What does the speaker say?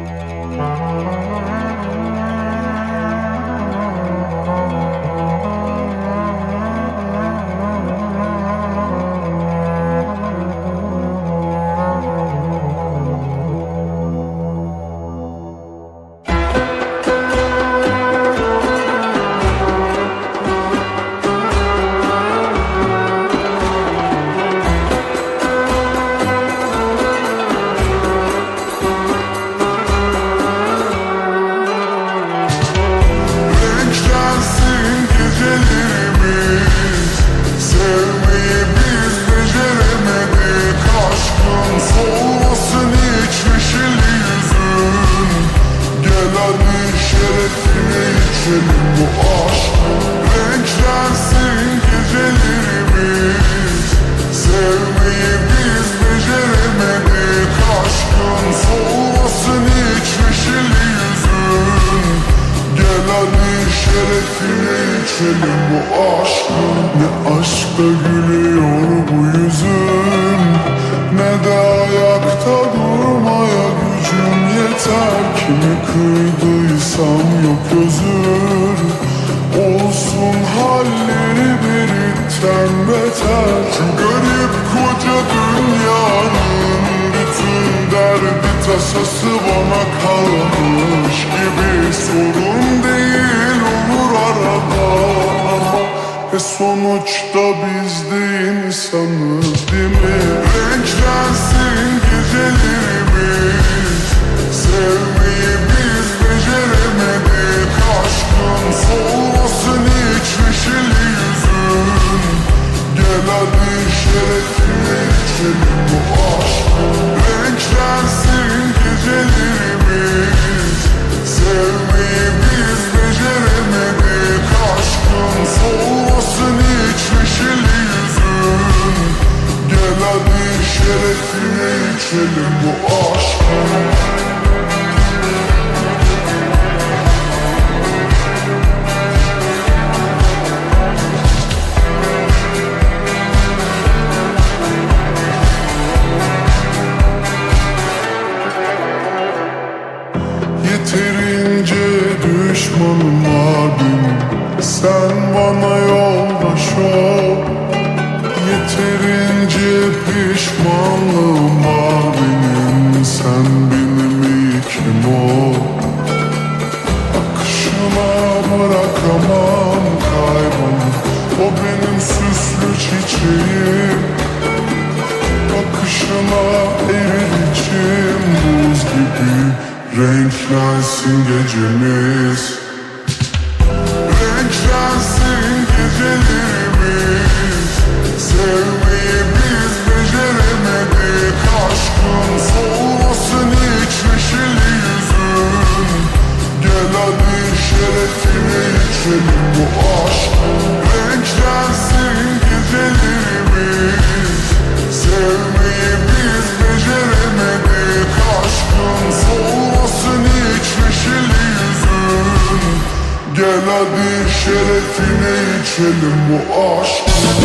Renklensin içelim bu aşk Renklensin gecelerimiz. Sevmeyi biz beceremedik Aşkın solmasın hiç neşeli yüzün. Gel hadi şerefine içelim bu aşkın Ne aşkta gülüyor bu yüzün. Ne de ayakta durmaya gücüm yeter. Kimi kırdıysam yok özür Olsun halleri birikten beter. Şu garip koca dünyanın bütün derdi tasası bana kalmış gibi. Sorun değil olur arada ama E sonuçta biz de insanız değil mi? Renklensin gecelerimiz şerefine içelim bu aşkın Renklensin gecelerimiz Sevmeyi biz beceremedik Aşkın solmasın hiç neşeli yüzün Gel hadi şerefine içelim bu aşkın düşmanım abim. Sen bana yoldaş ol. Yeterince pişmanlığım var benim. Sen benim ilkim ol. Akışına bırakamam kaybolur O benim süslü çiçeğim. Bakışına erir içim. Buz gibi Renklensin gecemiz içelim bu aşk? Renklensin gecelerimiz Sevmeyi biz beceremedik Aşkın solmasın hiç neşeli yüzün. Gel hadi şerefine içelim bu aşk